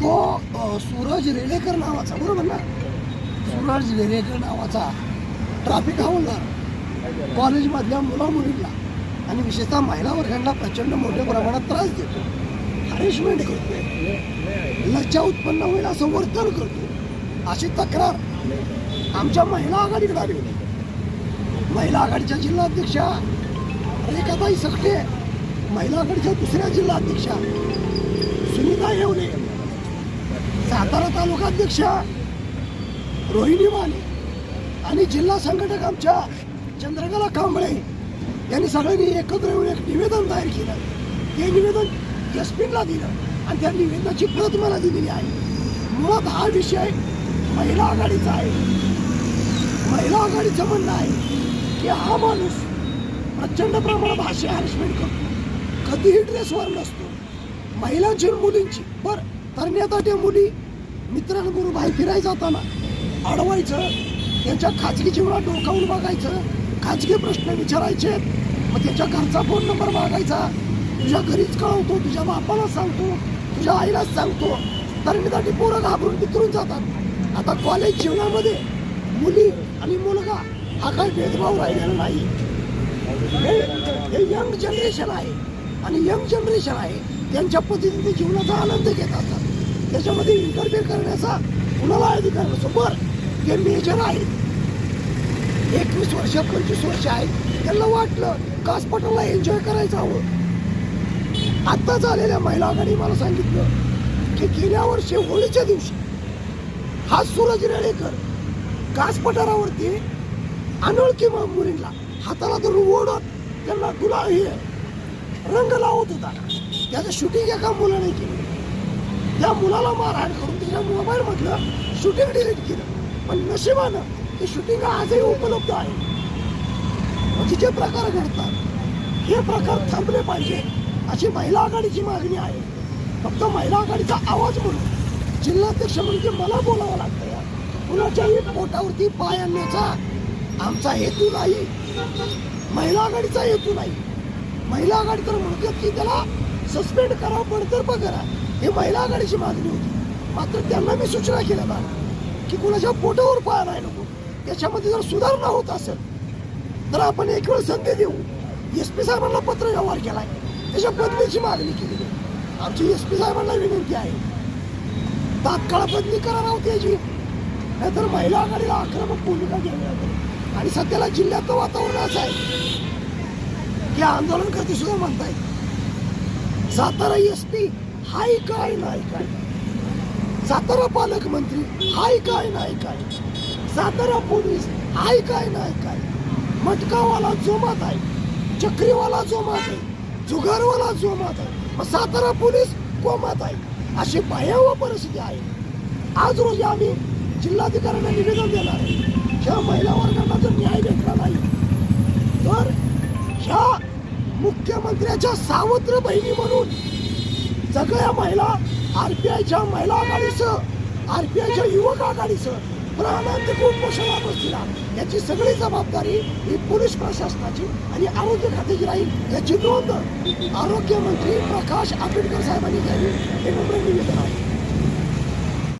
तो सूरज रेडेकर नावाचा बरोबर ना? सूरज रेडेकर नावाचा ट्रॅफिक हाऊनदार कॉलेजमधल्या मुला मुलींना आणि विशेषतः महिला वर्गांना प्रचंड मोठ्या प्रमाणात त्रास देतो. हॅरेसमेंट करतो. लज्जा उत्पन्न होईल असं वर्तन करतो. अशी तक्रार आमच्या महिला आघाडीकडे आली होती. महिला आघाडीच्या जिल्हाध्यक्षा रेखाताई सकटे महिला आघाडीच्या दुसऱ्या जिल्हाध्यक्षा सुनीता येवले. सातारा तालुकाध्यक्षा रोहिणी माने आणि जिल्हा संघटक आमच्या चंद्रकला कांबळे यांनी सगळ्यांनी एकत्र येऊन एक निवेदन तयार केलं. हे निवेदन एस पीला दिलं आणि त्या निवेदनाची प्रत मला दिलेली आहे. मुळात हा विषय महिला आघाडीचा आहे. महिला आघाडीचं म्हणणं आहे की हा माणूस प्रचंड प्रमाणात भाषा हॅरेसमेंट करतो. कधीही ड्रेसवर नसतो. महिलांची मुलींची. बरं तरण्यात मुली. मित्रांबरोबर बाहेर फिरायला जाताना अडवायचं त्यांच्या खाजगी जीवनात डोकावून बघायचं खाजगी प्रश्न विचारायचे. मग त्याच्या घरचा फोन नंबर मागायचा. तुझ्या घरीच कळवतो तुझ्या बापाला सांगतो तुझ्या आईलाच सांगतो. तरणीसाठी पोरं घाबरून बितरून जातात. आता कॉलेज जीवनामध्ये मुली आणि मुलगा हा काही भेदभाव राहिलेला नाही. हे हे यंग जनरेशन आहे. आणि यंग जनरेशन आहे त्यांच्या पद्धतीने जीवनाचा आनंद घेत असतात. त्याच्यामध्ये इंटरफेअर करण्याचा कुणाला अधिकार नसतो. बर ते मेजर आहेत एकवीस वर्ष पंचवीस वर्ष आहेत त्यांना वाटलं कासपटाला एन्जॉय करायचं हवं? आत्ता झालेल्या महिला आघाडी मला सांगितलं की गेल्या वर्षी होळीच्या दिवशी हा सूरज रेडेकर कास पठारावरती अनोळखी मुलींना हाताला धरून ओढत त्यांना गुलाल हे रंग लावत होता. त्याचं शूटिंग एका मुलाने केलं. त्या मुलाला मारहाण करून त्याच्या मोबाईल मधलं शूटिंग डिलीट केलं. पण नशिबानं ते शूटिंग आजही उपलब्ध आहे. म्हणजे जे प्रकार घडतात हे प्रकार थांबले पाहिजे अशी महिला आघाडीची मागणी आहे. फक्त महिला आघाडीचा आवाज म्हणून जिल्हाध्यक्ष म्हणजे मला बोलावं लागतं कुणाच्याही पोटावरती पाय आणण्याचा आमचा हेतू नाही. महिला आघाडीचा हेतू नाही. महिला आघाडी तर म्हणतात की त्याला सस्पेंड करा बडतर्फ करा ही महिला आघाडीची मागणी होती. मात्र त्यांना मी सूचना केल्या ना की कुणाच्या पोटावर पाय नाही नको. त्याच्यामध्ये जर सुधारणा होत असेल तर आपण एक वेळ संधी देऊ. एस पी साहेबांना पत्र व्यवहार केला आहे त्याच्या बदलीची मागणी केली आमची एस पी साहेबांना विनंती आहे. तात्काळ बदली करा राव त्याची. नाहीतर महिला आघाडीला आक्रमक भूमिका घ्यावी लागेल आणि सध्याला जिल्ह्याचं वातावरण असं आहे की आंदोलन करते सुद्धा म्हणतायत सातारा एस पी हाय काय नाही काय? सातारा पालकमंत्री हाय काय नाही काय? सातारा पोलीस हाय काय नाही काय? मटकावाला जोमात आहे चक्रीवाला जोमात आहे जुगारवाला जोमात आहे. मग सातारा पोलीस कोमात आहे? अशी भयावह परिस्थिती आहे. आज रोजी आम्ही जिल्हाधिकाऱ्यांना निवेदन देणार आहे ह्या महिला वर्गांना जर न्याय भेटला नाही तर ह्या मुख्यमंत्र्याच्या सावत्र बहिणी म्हणून सगळ्या महिला आरपीआयच्या महिला आघाडीसह आरपीआयच्या युवक आघाडीचं प्राणांत कुपोषणा बसतील याची सगळी जबाबदारी ही पोलीस प्रशासनाची आणि आरोग्य खात्याची राहील. याची नोंद आरोग्यमंत्री प्रकाश आंबेडकर साहेबांनी घ्यावी. हे नम्र निवेदन आहे.